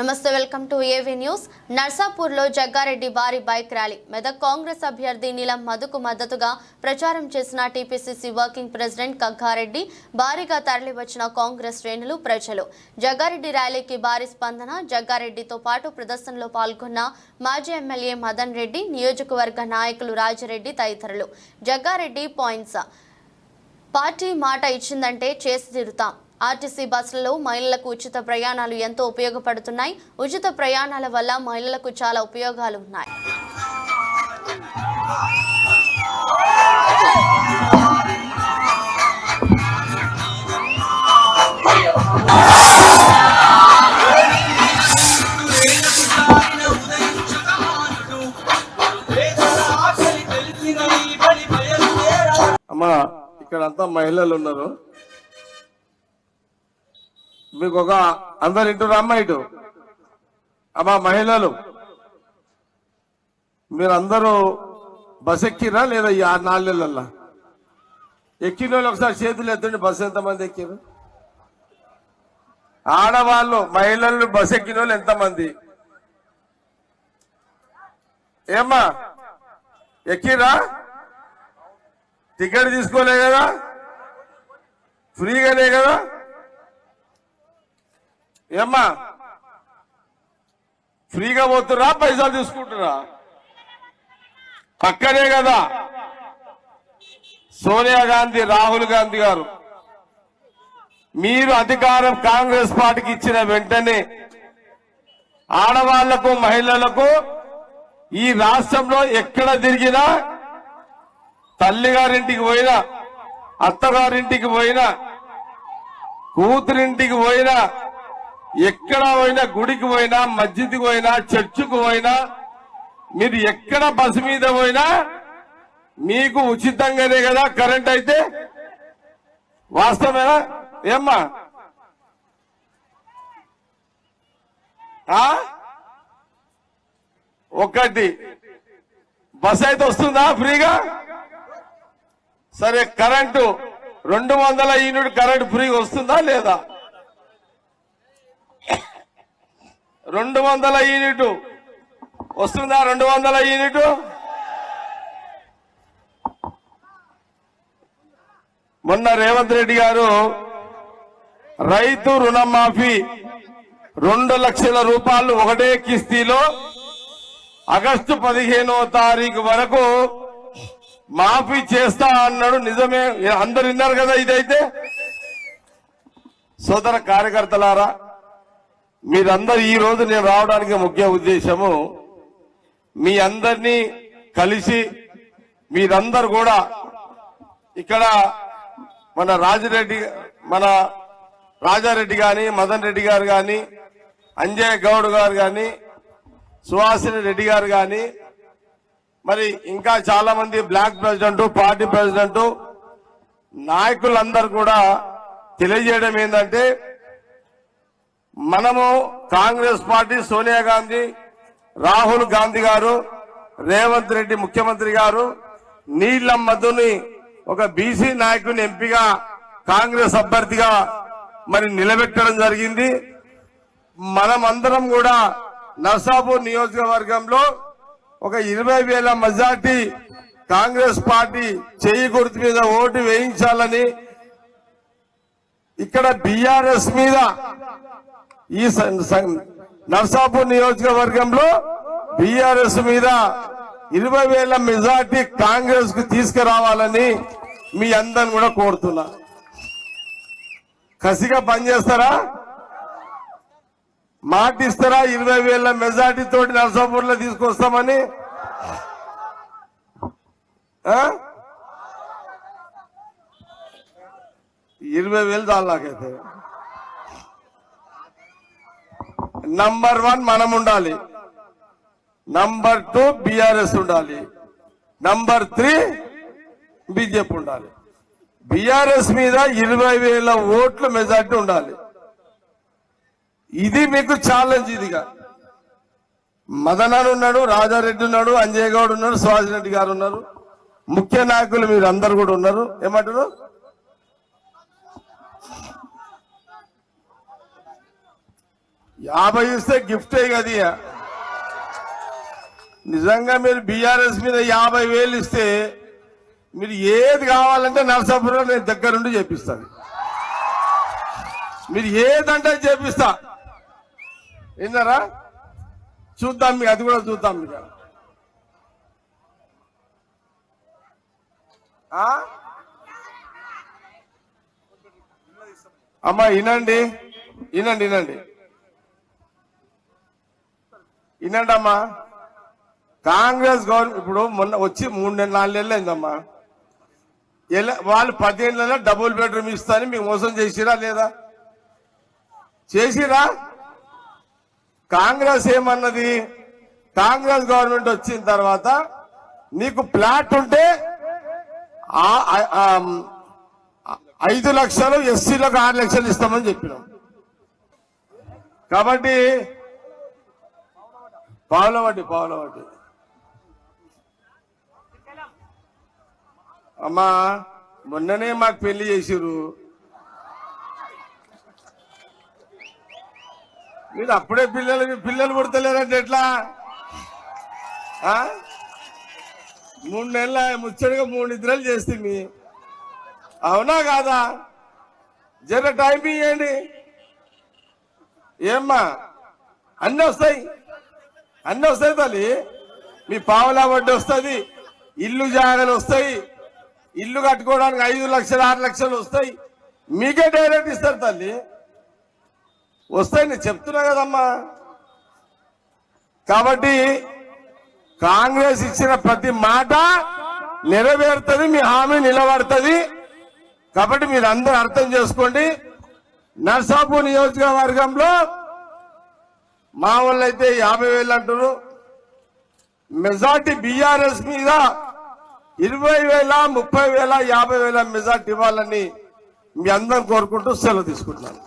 నమస్తే welcome to AV news. నర్సాపూర్లో జగ్గారెడ్డి భారీ బైక్ ర్యాలీ. మెదక్ కాంగ్రెస్ అభ్యర్థి నీలం మధుకు మద్దతుగా ప్రచారం చేసిన టీపీసీసీ వర్కింగ్ ప్రెసిడెంట్ కగ్గారెడ్డి భారీగా తరలివచ్చిన కాంగ్రెస్ శ్రేణులు ప్రజలు. జగ్గారెడ్డి ర్యాలీకి భారీ స్పందన జగ్గారెడ్డితో పాటు ప్రదర్శనలో పాల్గొన్న మాజీ ఎమ్మెల్యే మదన్ రెడ్డి నియోజకవర్గ నాయకులు రాజరెడ్డి తదితరులు. జగ్గారెడ్డి పాయింట్స్ పార్టీ మాట ఇచ్చిందంటే చేసి తీరుతాం. ఆర్టీసీ బస్సులలో మహిళలకు ఉచిత ప్రయాణాలు ఎంతో ఉపయోగపడుతున్నాయి. ఉచిత ప్రయాణాల వల్ల మహిళలకు చాలా ఉపయోగాలు ఉన్నాయి. అమ్మా ఇక్కడ అంతా మహిళలు ఉన్నారు. మీకు ఒక అందరు ఇంటున్నారు అమ్మ ఇటు? అమ్మా మహిళలు. మీరందరూ బస్ ఎక్కిరా లేదా ఈ ఆరు నాలుగేళ్ళల్లా ఎక్కిన వాళ్ళు ఒకసారి చేతులు ఎత్తండి బస్సు ఎంతమంది ఎక్కారు ఆడవాళ్ళు మహిళలు బస్ ఎక్కిన వాళ్ళు ఎంతమంది? ఏమ్మా ఎక్కిరా టికెట్ తీసుకోలే కదా? ఫ్రీగానే కదా? ఏమ్మా? ఫ్రీగా పోతురా పైసలు తీసుకుంటురా పక్కనే కదా. సోనియా గాంధీ రాహుల్ గాంధీ గారు. మీరు అధికారం కాంగ్రెస్ పార్టీకి ఇచ్చిన వెంటనే ఆడవాళ్ళకు మహిళలకు ఈ రాష్ట్రంలో ఎక్కడ తిరిగినా తల్లిగారింటికి పోయినా అత్తగారింటికి పోయినా కూతురింటికి పోయినా ఎక్కడ పోయినా గుడికి పోయినా మస్జిద్కి పోయినా చర్చికి పోయినా మీరు ఎక్కడ బస్సు మీద పోయినా మీకు ఉచితంగానే కదా కరెంట్ అయితే? వాస్తవేనా ఏమ్మా? ఒకటి. బస్ అయితే వస్తుందా ఫ్రీగా? సరే కరెంటు. రెండు వందల యూనిట్ కరెంట్ ఫ్రీగా వస్తుందా లేదా? రెండు వందల యూనిట్. వస్తుందా రెండు వందల యూనిట్? మొన్న రేవంత్ రెడ్డి గారు రైతు రుణమాఫీ రెండు లక్షల రూపాయలు ఒకటే కిస్తీలో ఆగస్టు పదిహేనో తారీఖు వరకు మాఫీ చేస్తా అన్నాడు. నిజమే అందరు విన్నారు కదా ఇదైతే. సోదర కార్యకర్తలారా మీరందరూ ఈ రోజు నేను రావడానికి ముఖ్య ఉద్దేశము మీ అందరినీ కలిసి మీరందరూ కూడా ఇక్కడ మన రాజిరెడ్డి మన రాజారెడ్డి గాని మదన్ రెడ్డి గారు గాని అంజయ్ గౌడ్ గారు గాని సుహాసిని రెడ్డి గారు గాని మరి ఇంకా చాలా మంది బ్లాక్ ప్రెసిడెంట్ పార్టీ ప్రెసిడెంట్ నాయకులందరూ కూడా తెలియజేయడం ఏంటంటే మనము కాంగ్రెస్ పార్టీ సోనియా గాంధీ రాహుల్ గాంధీ గారు రేవంత్ రెడ్డి ముఖ్యమంత్రి గారు నీళ్ళ మధుని ఒక బీసీ నాయకుని ఎంపీగా కాంగ్రెస్ అభ్యర్థిగా మరి నిలబెట్టడం జరిగింది. మనమందరం కూడా నర్సాపూర్ నియోజకవర్గంలో ఒక ఇరవై వేల మెజార్టీ కాంగ్రెస్ పార్టీ చేయి గుర్తు మీద ఓటు వేయించాలని ఇక్కడ బీఆర్ఎస్ మీద ఈ నర్సాపూర్ నియోజకవర్గంలో బీఆర్ఎస్ మీద ఇరవై వేల మెజార్టీ కాంగ్రెస్కు తీసుకురావాలని మీ అందరిని కూడా కోరుతున్నా. కసిగా పనిచేస్తారా? మాట ఇస్తారా ఇరవై వేల మెజార్టీ తోటి నర్సాపూర్లో తీసుకొస్తామని ఇరవై వేలు దాని నాకైతే. నంబర్ వన్ మనం ఉండాలి. నంబర్ టూ బిఆర్ఎస్ ఉండాలి. నంబర్ త్రీ బీజేపీ ఉండాలి. బిఆర్ఎస్ మీద ఇరవై వేల ఓట్ల మెజార్టీ ఉండాలి. ఇది మీకు ఛాలెంజ్ ఇదిగా. మదనాడు ఉన్నాడు రాజారెడ్డి ఉన్నాడు అంజయ్ గౌడ్ ఉన్నాడు సుహాస్ రెడ్డి గారు ఉన్నారు. ముఖ్య నాయకులు మీరు అందరు కూడా ఉన్నారు. ఏమంటారు? యాభై ఇస్తే గిఫ్టే కదా నిజంగా మీరు బీఆర్ఎస్ మీద యాభై వేలు ఇస్తే మీరు ఏది కావాలంటే నరసాపురం నేను దగ్గరుండి చేపిస్తాను. మీరు ఏదంటే అది చేపిస్తా. విన్నారా? చూద్దాం మీకు అది కూడా చూద్దాం మీకు. అమ్మా వినండి. వినండి వినండి. వినండమ్మా కాంగ్రెస్ గవర్నమెంట్ ఇప్పుడు మొన్న వచ్చి మూడు నెలలు నాలుగు నెలలు అయిందమ్మా. ఎలా- వాళ్ళు పదిహేనులలో డబుల్ బెడ్రూమ్ ఇస్తారని మీకు మోసం చేసిరా లేదా? చేసిరా? కాంగ్రెస్ ఏమన్నది? కాంగ్రెస్ గవర్నమెంట్ వచ్చిన తర్వాత నీకు ప్లాట్ ఉంటే ఐదు లక్షలు ఎస్సీలకు ఆరు లక్షలు ఇస్తామని చెప్పినాం. కాబట్టి పావులవాటి పావులవాటి. అమ్మా మొన్ననే మాకు పెళ్ళి చేసిరు మీరు అప్పుడే పిల్లలు పిల్లలు పుడతలేరంటే ఎట్లా? ఆ? మూడు నెలల ముచ్చటగా మూడు నిద్రలు చేస్తుంది అవునా కాదా? జర టైం ఇవ్వండి ఏమ్మా అన్నీ వస్తాయి. అన్నీ వస్తాయి తల్లి. మీ పావులా వడ్డీ వస్తుంది. ఇల్లు జాగాలు వస్తాయి. ఇల్లు కట్టుకోవడానికి ఐదు లక్షలు ఆరు లక్షలు వస్తాయి. మీకే డైరెక్ట్ ఇస్తారు తల్లి. వస్తాయి నేను చెప్తున్నా కదమ్మా. కాబట్టి కాంగ్రెస్ ఇచ్చిన ప్రతి మాట నెరవేరుతుంది మీ హామీ నిలబడుతుంది. కాబట్టి మీరు అందరూ అర్థం చేసుకోండి. నర్సాపూర్ నియోజకవర్గంలో మా వాళ్ళు అయితే యాభై వేలు అంటారు మెజార్టీ బీఆర్ఎస్ మీద ఇరవై వేల ముప్పై వేల యాభై వేల మెజార్టీ ఇవ్వాలని మీ అందరం కోరుకుంటూ సెలవు తీసుకుంటున్నాను.